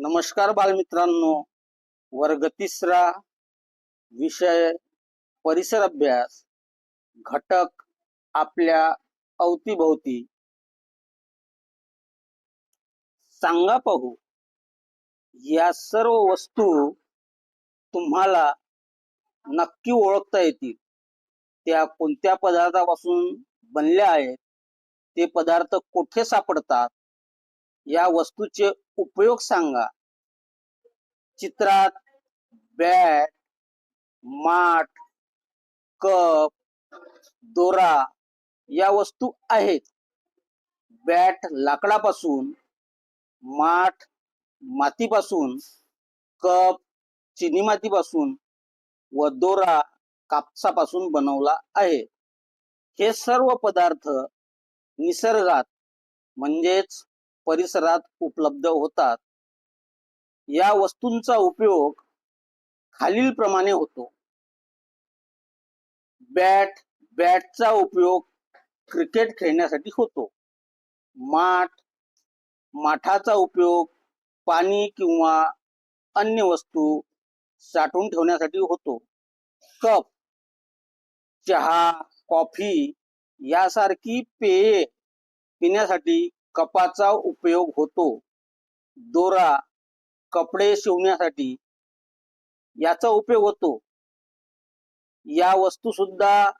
नमस्कार बालमित्रांनो. वर्ग तिसरा विषय परिसर अभ्यास. घटक आपल्या अवतीभोवती. सांगा पाहू. या सर्व वस्तू तुम्हाला नक्की ओळखता येतील. त्या कोणत्या पदार्थापासून बनल्या आहेत? ते पदार्थ कुठे सापडतात? या वस्तूचे उपयोग सांगा. चित्रात बॅट माठ कप दोरा या वस्तू आहेत. बॅट लाकडापासून माठ मातीपासून कप चिनी मातीपासून व दोरा कापसापासून बनवला आहे. हे सर्व पदार्थ निसर्गात म्हणजेच परिसरात उपलब्ध होतात. या वस्तूंचा उपयोग खालील प्रमाणे होतो. बॅट बॅटचा उपयोग क्रिकेट खेळण्यासाठी होतो. माठ माठाचा उपयोग पाणी किंवा अन्य वस्तू साठवून ठेवण्यासाठी होतो. कप चहा कॉफी यासारखी पेये पिण्यासाठी कपाचा उपयोग होतो. दोरा कपडे शिवण्यासाठी याचा उपयोग होतो. या वस्तू सुद्धा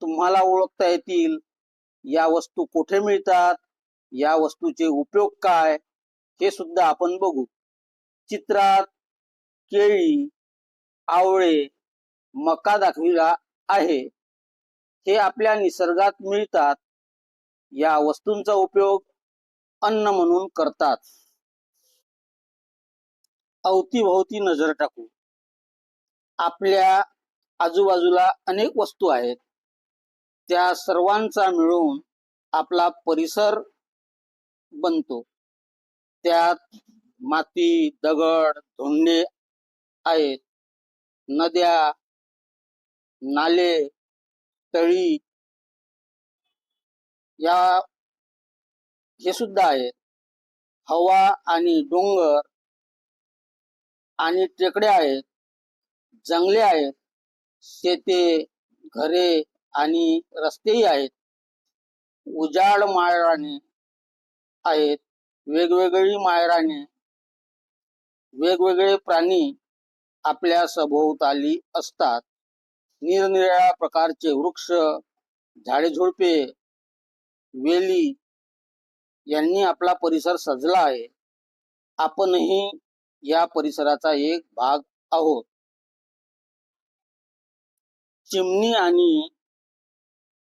तुम्हाला ओळखता येतील. या वस्तू कुठे मिळतात? या वस्तूचे उपयोग काय? हे सुद्धा आपण बघू. चित्रात केळी आवळे मका दाखविला आहे. हे आपल्या निसर्गात मिळतात. या वस्तूंचा उपयोग अन्न म्हणून करतात. अवतीभोवती नजर टाकू. आपल्या आजूबाजूला अनेक वस्तू आहेत. त्या सर्वांचा मिळून आपला परिसर बनतो. त्यात माती दगड धोंडे आहेत. नद्या नाले तळी या हे सुद्धा आहेत. हवा आणि डोंगर आणि टेकडे आहेत जंगले आहेत शेते घरे आणि रस्तेही आहेत. उजाड माळराने आहेत वेगवेगळी माळराने वेगवेगळे प्राणी आपल्या सभोवताली असतात. निरनिराळ्या प्रकारचे वृक्ष झाडे झुडपे वेली यांनी आपला परिसर सजला आहे. आपणही या परिसराचा एक भाग आहोत. चिमणी आणि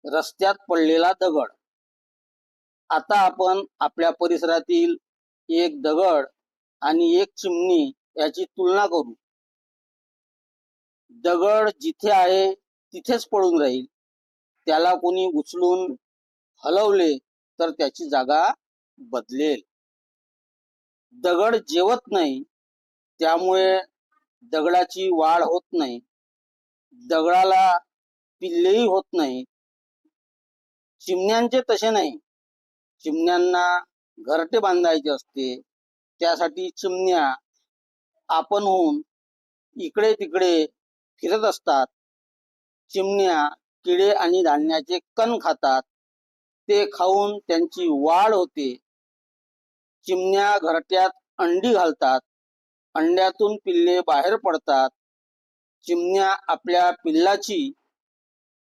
रस्त्यात पडलेला दगड. आता आपण आपल्या परिसरातील एक दगड आणि एक चिमणी याची तुलना करू. दगड जिथे आहे तिथेच पडून राहील. त्याला कोणी उचलून हलवले तर त्याची जागा बदलेल. दगड जेवत नाही त्यामुळे दगडाची वाढ होत नाही. दगडाला पिल्लेही होत नाही. चिमण्यांचे तसे नाही. चिमण्यांना घरटे बांधायचे असते. त्यासाठी चिमण्या आपण होऊन इकडे तिकडे फिरत असतात. चिमण्या किडे आणि धान्याचे कण खातात. ते खाऊन त्यांची वाढ होते. चिमण्या घरट्यात अंडी घालतात. अंड्यातून पिल्ले बाहेर पडतात. चिमण्या आपल्या पिल्लाची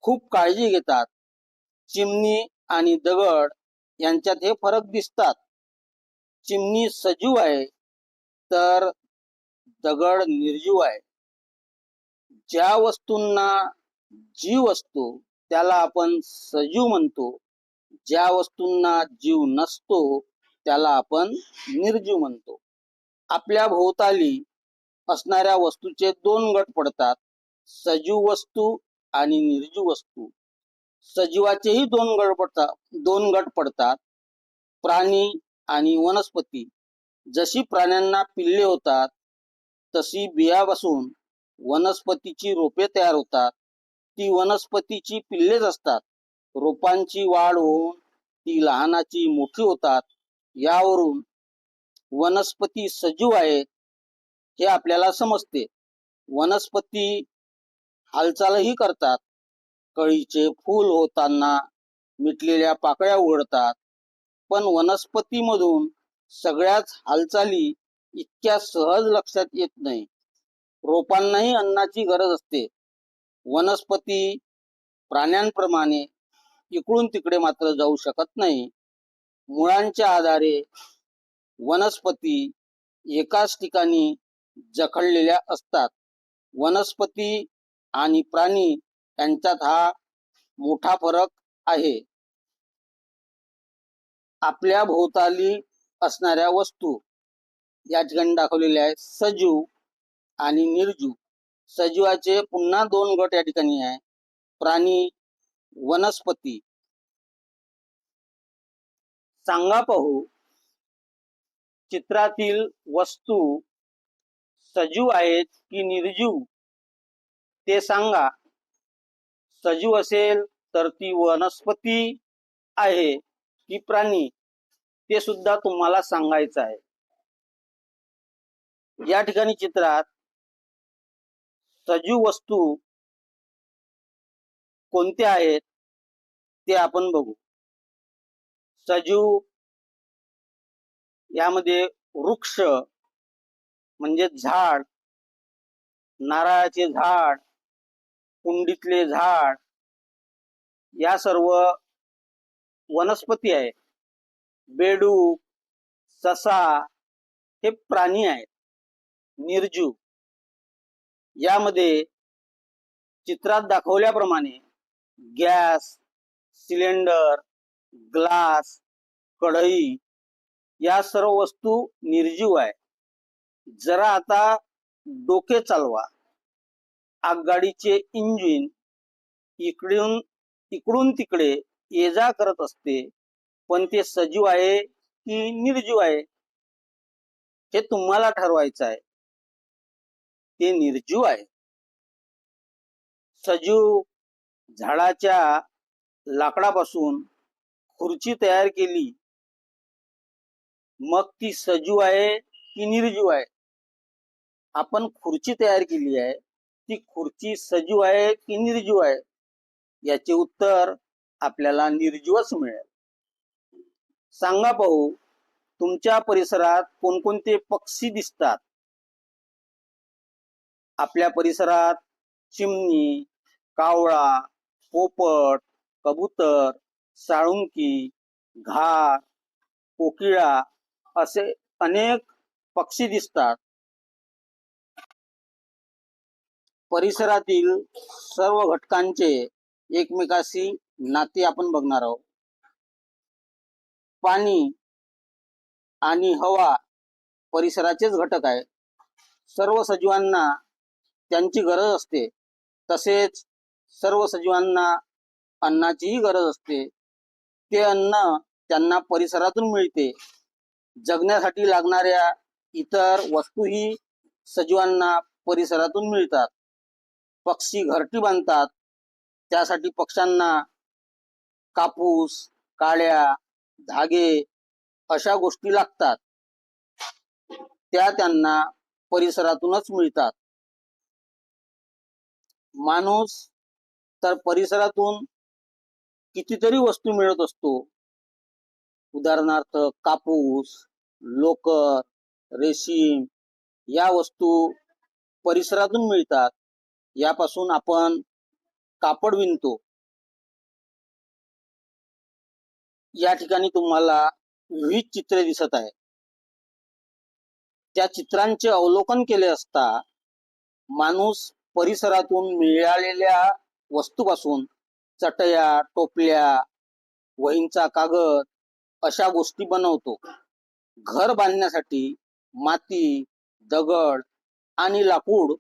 खूप काळजी घेतात. चिमणी आणि दगड यांच्यात हे फरक दिसतात. चिमणी सजीव आहे तर दगड निर्जीव आहे. ज्या वस्तूंना जीव असतो त्याला आपण सजीव म्हणतो. ज्या वस्तूंना जीव नसतो त्याला आपण निर्जीव म्हणतो. आपल्या भोवताली असणाऱ्या वस्तूचे दोन गट पडतात. सजीव वस्तू आणि निर्जीव वस्तू. सजीवाचेही दोन गट पडतात दोन गट पडतात. प्राणी आणि वनस्पती. जशी प्राण्यांना पिल्ले होतात तशी बियापासून वनस्पतीची रोपे तयार होतात. ती वनस्पतीची पिल्लेच असतात. रोपांची वाढ होऊन ती लहानाची मोठी होतात. यावरून वनस्पती सजीव आहेत हे आपल्याला समजते. वनस्पती हालचालही करतात. कळीचे फूल होताना मिटलेल्या पाकळ्या उघडतात. पण वनस्पतीमधून सगळ्याच हालचाली इतक्या सहज लक्षात येत नाही. रोपांनाही अन्नाची गरज असते. वनस्पती प्राण्यांप्रमाणे इकडून तिकडे मात्र जाऊ शकत नाही. मुळांच्या आधारे वनस्पती एकाच ठिकाणी जखडलेल्या असतात. वनस्पती आणि प्राणी यांच्यात हा मोठा फरक आहे. आपल्या भोवताली असणाऱ्या वस्तू. या ठिकाणी दाखवलेल्या आहेत सजीव आणि निर्जीव. सजीवाचे पुन्हा दोन गट या ठिकाणी आहे. प्राणी वनस्पती. सांगा पाहू. चित्रातील वस्तू सजीव आहेत की निर्जीव? ते सांगा. सजीव असेल तर ती वनस्पती आहे की प्राणी? ते सुद्धा तुम्हाला सांगायचं आहे. या ठिकाणी चित्रात सजीव वस्तू कोणत्या आहेत ते आपण बघू. सजीव यामध्ये वृक्ष म्हणजे झाड नारळाचे झाड कुंडीतले झाड या सर्व वनस्पती आहे बेडूक ससा हे प्राणी आहेत. निर्जीव यामध्ये चित्रात दाखवल्याप्रमाणे गॅस सिलेंडर ग्लास कढई या सर्व वस्तू निर्जीव आहे. जरा आता डोके चालवा. आगगाडीचे इंजिन इकडून इकडून तिकडे ये जा करत असते पण ते सजीव आहे की निर्जीव आहे? हे तुम्हाला ठरवायचं आहे. ते निर्जीव आहे. सजीव झाडाच्या लाकडापासून खुर्ची तयार केली मग ती सजीव आहे की निर्जीव आहे? आपण खुर्ची तयार केली आहे. ती खुर्ची सजीव आहे की निर्जीव आहे? याचे उत्तर आपल्याला निर्जीवच मिळेल. सांगा पाहू तुमच्या परिसरात कोणकोणते पक्षी दिसतात? आपल्या परिसरात चिमणी कावळा पोपट कबूतर साळुंकी घा कोकिळा असे अनेक पक्षी दिसतात. परिसरातील सर्व घटकांचे एकमेकाशी नाते आपण बघणार आहोत. पाणी आणि हवा परिसराचेच घटक आहे सर्व सजीवांना त्यांची गरज असते. तसेच सर्व सजीवांना अन्नाचीही गरज असते. ते अन्न त्यांना परिसरातून मिळते. जगण्यासाठी लागणाऱ्या इतर वस्तूही सजीवांना परिसरातून मिळतात. पक्षी घरटी बांधतात त्यासाठी पक्ष्यांना कापूस काळ्या धागे अशा गोष्टी लागतात. त्या त्यांना परिसरातूनच मिळतात. माणूस तर परिसरातून कितीतरी वस्तू मिळत असतो. उदाहरणार्थ कापूस लोकर रेशीम या वस्तू परिसरातून मिळतात. यापासून आपण कापड विणतो. या ठिकाणी तुम्हाला विविध चित्रे दिसत आहे त्या चित्रांचे अवलोकन केले असता माणूस परिसरातून मिळालेल्या वस्तूपासून चटया टोपल्या वहींचा कागद अशा गोष्टी बनवतो. घर बांधण्यासाठी माती दगड आणि लाकूड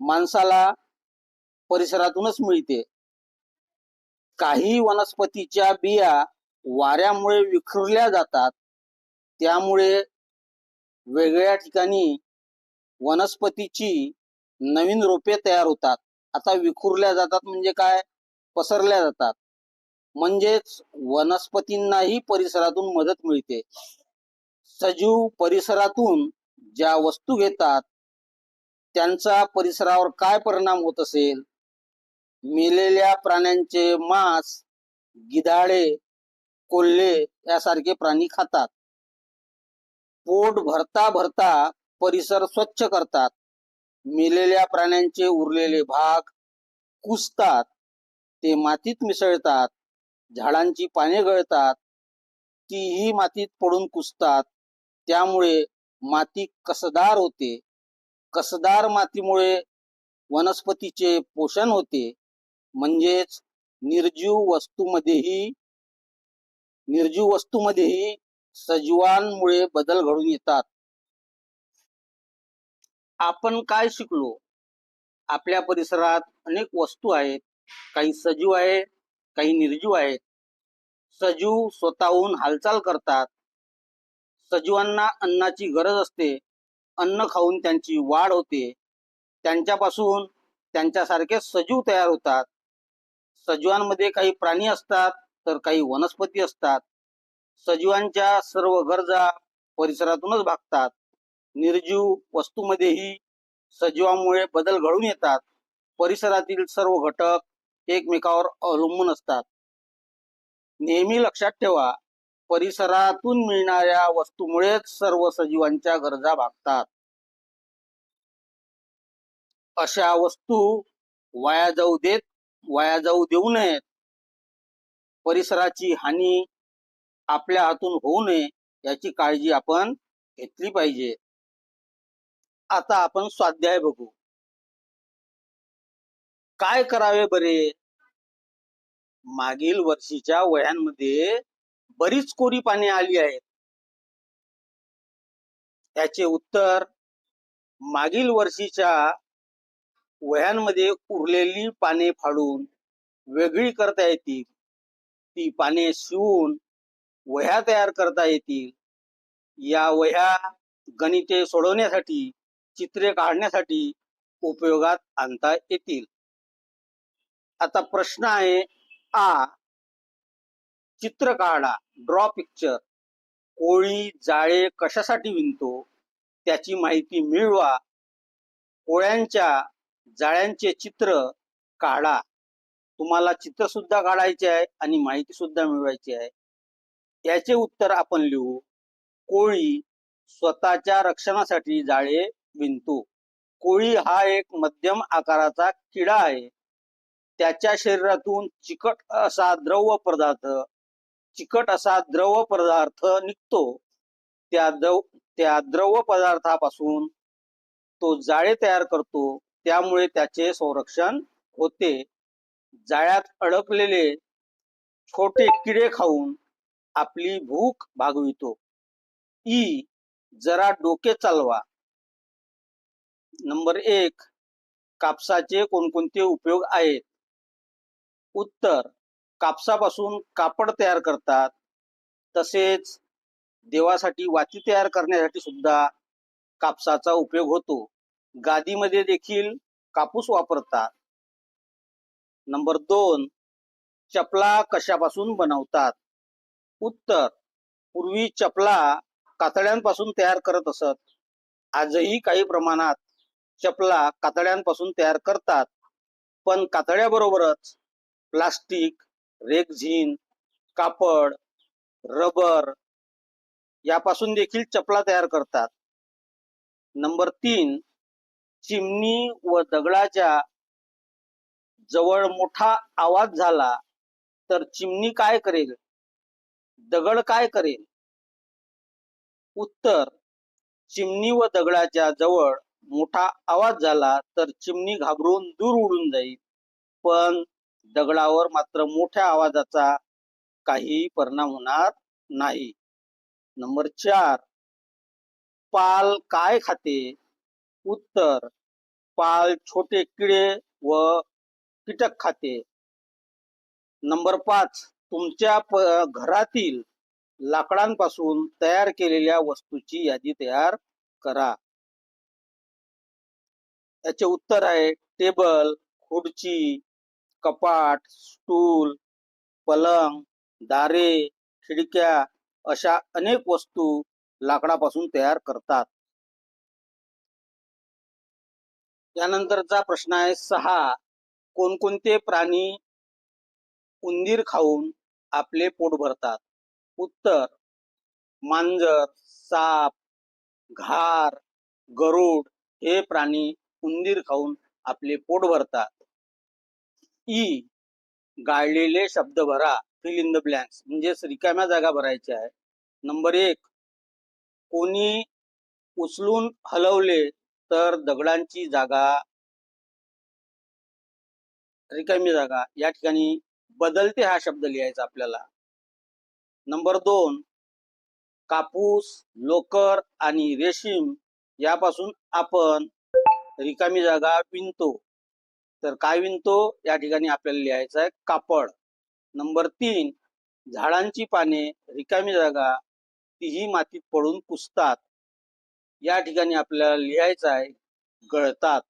माणसाला परिसरातूनच मिळते. काही वनस्पतीच्या बिया वाऱ्यामुळे विखुरल्या जातात. त्यामुळे वेगळ्या ठिकाणी वनस्पतीची नवीन रोपे तयार होतात. आता विखुरल्या जातात म्हणजे काय? पसरल्या जातात. म्हणजेच वनस्पतींनाही परिसरातून मदत मिळते. सजीव परिसरातून ज्या वस्तू घेतात त्यांचा परिसरावर काय परिणाम होत असेल? मेलेल्या प्राण्यांचे मांस गिधाडे कोल्हे यासारखे प्राणी खातात. पोट भरता भरता परिसर स्वच्छ करतात. मेलेल्या प्राण्यांचे उरलेले भाग कुसतात. ते मातीत मिसळतात. झाडांची पाने गळतात तीही मातीत पडून कुसतात त्यामुळे माती कसदार होते. कसदार मातीमुळे वनस्पतीचे पोषण होते. म्हणजेच निर्जीव वस्तूमध्येही निर्जीव वस्तूमध्येही सजीवांमुळे बदल घडून येतात. आपण काय शिकलो? आपल्या परिसरात अनेक वस्तू आहेत. काही सजीव आहे काही निर्जीव आहेत. सजीव स्वतःहून हालचाल करतात. सजीवांना अन्नाची गरज असते. अन्न खाऊन त्यांची वाढ होते. त्यांच्यापासून त्यांच्यासारखे सजीव तयार होतात. सजीवांमध्ये काही प्राणी असतात तर काही वनस्पती असतात. सजीवांच्या सर्व गरजा परिसरातूनच भागतात. निर्जीव वस्तूमध्येही सजीवांमुळे बदल घडून येतात. परिसरातील सर्व घटक एकमेकावर अवलंबून असतात. नेहमी लक्षात ठेवा परिसरातून मिळणाऱ्या वस्तूमुळेच सर्व सजीवांच्या गरजा भागतात. अशा वस्तू वाया जाऊ देत वाया जाऊ देऊ नयेत. परिसराची हानी आपल्या हातून होऊ नये याची काळजी आपण घेतली पाहिजे. आता आपण स्वाध्याय बघू. काय करावे बरे? मागील वर्षीच्या वह्यांमध्ये बरीच कोरी पाने आली आहेत. त्याचे उत्तर मागील वर्षीच्या वह्यांमध्ये उरलेली पाने फाडून वेगळी करता येतील. ती पाने शिवून वह्या तयार करता येतील. या वह्या गणिते सोडवण्यासाठी चित्रे काढण्यासाठी उपयोगात आणता येतील. आता प्रश्न आहे आ. चित्र काढा. ड्रॉ पिक्चर कोळी जाळे कशासाठी विणतो? त्याची माहिती मिळवा. कोळ्यांच्या जाळ्यांचे चित्र काढा. तुम्हाला चित्र सुद्धा काढायचे आहे आणि माहिती सुद्धा मिळवायची आहे. याचे उत्तर आपण लिहू. कोळी स्वतःच्या रक्षणासाठी जाळे विणतो. कोळी हा एक मध्यम आकाराचा किडा आहे. त्याच्या शरीरातून चिकट असा द्रव पदार्थ चिकट असा द्रव पदार्थ निघतो. त्या द्रव त्या द्रव पदार्थापासून तो जाळे तयार करतो. त्यामुळे त्याचे संरक्षण होते. जाळ्यात अडकलेले छोटे किडे खाऊन आपली भूक भागवितो. ई जरा डोके चालवा. नंबर एक कापसाचे कोणकोणते उपयोग आहेत? उत्तर. कापसापासून कापड तयार करतात. तसेच देवासाठी वाती तयार करण्यासाठी सुद्धा कापसाचा उपयोग होतो. गादीमध्ये देखील कापूस वापरतात. नंबर दोन चपला कशापासून बनवतात? उत्तर पूर्वी चपला कातड्यांपासून तयार करत असत. आजही काही प्रमाणात चपला कातड्यांपासून तयार करतात. पण कातड्याबरोबरच प्लास्टिक रेगझिन कापड रबर यापासून देखील चपला तयार करतात. नंबर तीन चिमणी व दगडाच्या जवळ मोठा आवाज झाला तर चिमणी काय करेल? दगड काय करेल? उत्तर चिमणी व दगडाच्या जवळ मोठा आवाज झाला तर चिमणी घाबरून दूर उडून जाईल. पण दगडावर मात्र मोठ्या आवाजाचा काही परिणाम होणार नाही. नंबर चार. पाल काय खाते? उत्तर. पाल छोटे किडे व कीटक खाते. नंबर पाच. तुमच्या प- घरातील लाकडांपासून तयार केलेल्या वस्तूची यादी तयार करा. याचे उत्तर आहे टेबल खुर्ची कपाट स्टूल पलंग दारे खिडक्या अशा अनेक वस्तू लाकडापासून तयार करतात. त्यानंतरचा प्रश्न आहे सहा. कोणकोणते प्राणी उंदीर खाऊन आपले पोट भरतात? उत्तर मांजर साप घार गरुड हे प्राणी उंदीर खाऊन आपले पोट भरतात. ई गाळलेले शब्द भरा फिल इन द ब्लँक्स म्हणजेच रिकाम्या जागा भरायच्या आहे. नंबर एक कोणी उचलून हलवले तर दगडांची जागा रिकामी जागा या ठिकाणी बदलते हा शब्द लिहायचा आपल्याला. नंबर दोन कापूस लोकर आणि रेशीम यापासून आपण रिकामी जागा विणतो. तर काय विणतो या ठिकाणी आपल्याला लिहायचं आहे कापड. नंबर तीन झाडांची पाने रिकामी जागा तीही मातीत पडून पुसतात. या ठिकाणी आपल्याला लिहायचं आहे गळतात.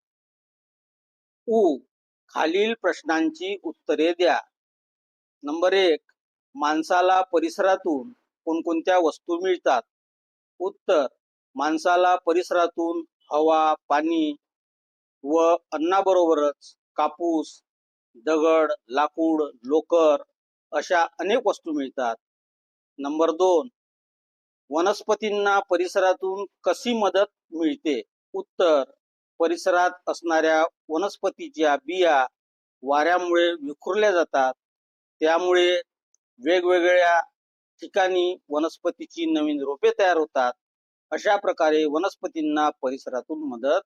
उ खालील प्रश्नांची उत्तरे द्या. नंबर एक माणसाला परिसरातून कोणकोणत्या वस्तू मिळतात? उत्तर माणसाला परिसरातून हवा पाणी व अन्नाबरोबरच कापूस दगड लाकूड लोकर अशा अनेक वस्तू मिळतात. नंबर दोन वनस्पतींना परिसरातून कशी मदत मिळते? उत्तर परिसरात असणाऱ्या वनस्पतीच्या बिया वाऱ्यामुळे विखुरल्या जातात. त्यामुळे वेगवेगळ्या ठिकाणी वनस्पतीची नवीन रोपे तयार होतात. अशा प्रकारे वनस्पतींना परिसरातून मदत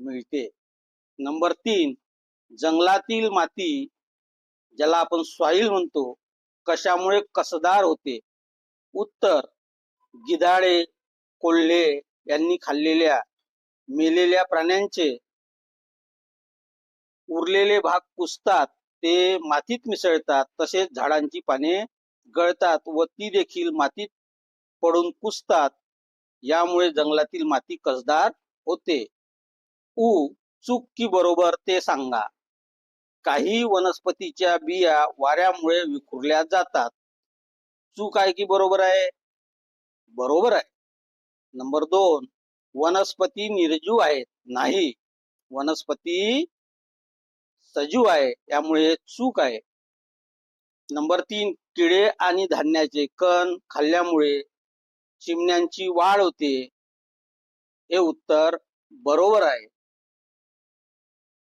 मिळते. नंबर तीन जंगलातील माती ज्याला आपण सॉईल म्हणतो कशामुळे कसदार होते? उत्तर गिधाडे कोल्हे यांनी खाल्लेल्या मेलेल्या प्राण्यांचे उरलेले भाग कुसतात ते मातीत मिसळतात तसेच झाडांची पाने गळतात व ती देखील मातीत पडून कुसतात यामुळे जंगलातील माती कसदार होते. उ चूक की बरोबर ते सांगा. काही वनस्पतीच्या बिया वाऱ्यामुळे विखुरल्या जातात. चूक आहे की बरोबर आहे? बरोबर आहे. नंबर दोन वनस्पती निर्जीव आहेत. नाही. वनस्पती सजीव आहे. त्यामुळे चूक आहे. नंबर तीन किडे आणि धान्याचे कण खाल्ल्यामुळे चिमण्यांची वाढ होते. हे उत्तर बरोबर आहे.